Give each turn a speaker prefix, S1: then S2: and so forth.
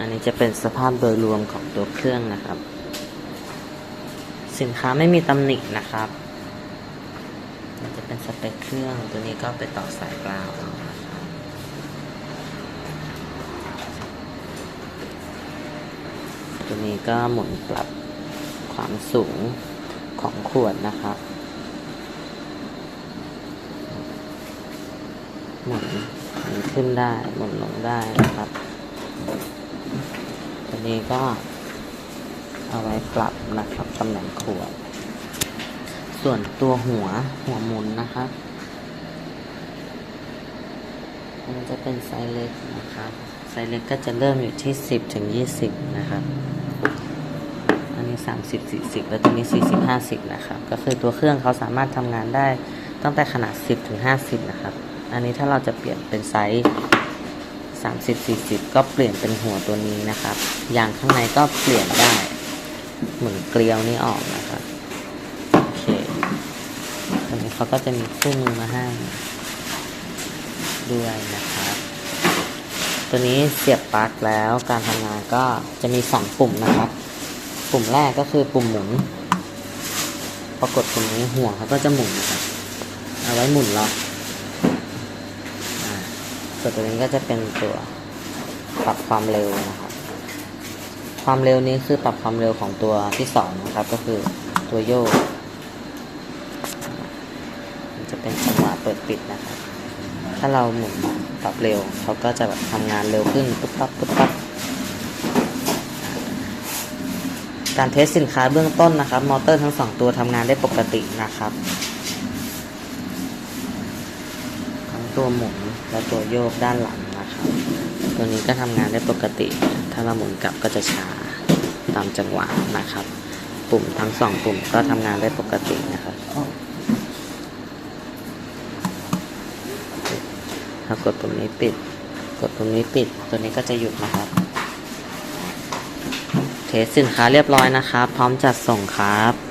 S1: อันนี้จะเป็นสภาพโดยรวมของตัวเครื่องนะครับ สินค้าไม่มีตำหนินะครับมันจะเป็นสเปคเครื่องตัวนี้ก็ไปต่อสายกลาวเอาตัวนี้ก็หมุนปรับความสูงของขวดนะครับ หมุนหมุนขึ้นได้ หมุนลงได้นะครับ นี้ก็เอาไว้ปรับนะครับตำแหน่งขวด ส่วนตัวหัวหัวมุนนะครับมันจะเป็นไซส์เล็กนะครับไซส์เล็กก็จะเริ่มอยู่ที่ 10 ถึง 20 นะครับอันนี้ 30 40 แล้วตัวนี้ 40 50 นะครับ ก็คือตัวเครื่องเขาสามารถทำงานได้ตั้งแต่ขนาด 10 ถึง 50 นะครับ อันนี้ถ้าเราจะเปลี่ยนเป็นไซส์ 30 40 ก็เปลี่ยนเป็นหัวตัวนี้นะครับอย่างข้างในก็เปลี่ยนได้ เหมือนเกลียวนี้ออกนะครับโอเคตัวนี้เขาก็จะมีคู่มือมาให้ด้วยนะครับ ตัวนี้เสียบปลั๊กแล้วการทำงานก็จะมีสองปุ่มนะครับ ปุ่มแรกก็คือปุ่มหมุนพอกดปุ่มนี้หัวเขาก็จะหมุนนะครับ เอาไว้หมุนล็อกอ่า ส่วนตัวนี้ก็จะเป็นตัวปรับความเร็วนะครับ ความเร็วนี้คือปรับความเร็วของตัวที่สองนะครับ ก็คือตัวโยกมันจะเป็นจังหวะเปิดปิดนะครับ ถ้าเราหมุนปรับเร็วเขาก็จะแบบทำงานเร็วขึ้นปุ๊บปั๊บปุ๊บปั๊บการเทสสินค้าเบื้องต้นนะครับ มอเตอร์ทั้งสองตัวทำงานได้ปกตินะครับทั้ง ตัวหมุนและตัวโยกด้านหลังนะครับ ตัวนี้ก็ทำงานได้ปกติ ถ้าเราหมุนกลับก็จะช้าตามจังหวะนะครับ ปุ่มทั้งสองปุ่มก็ทำงานได้ปกตินะครับถ้ากดปุ่มนี้ปิด กดปุ่มนี้ปิด ตัวนี้ก็จะหยุดนะครับ เทสสินค้าเรียบร้อยนะครับ พร้อมจัดส่งครับ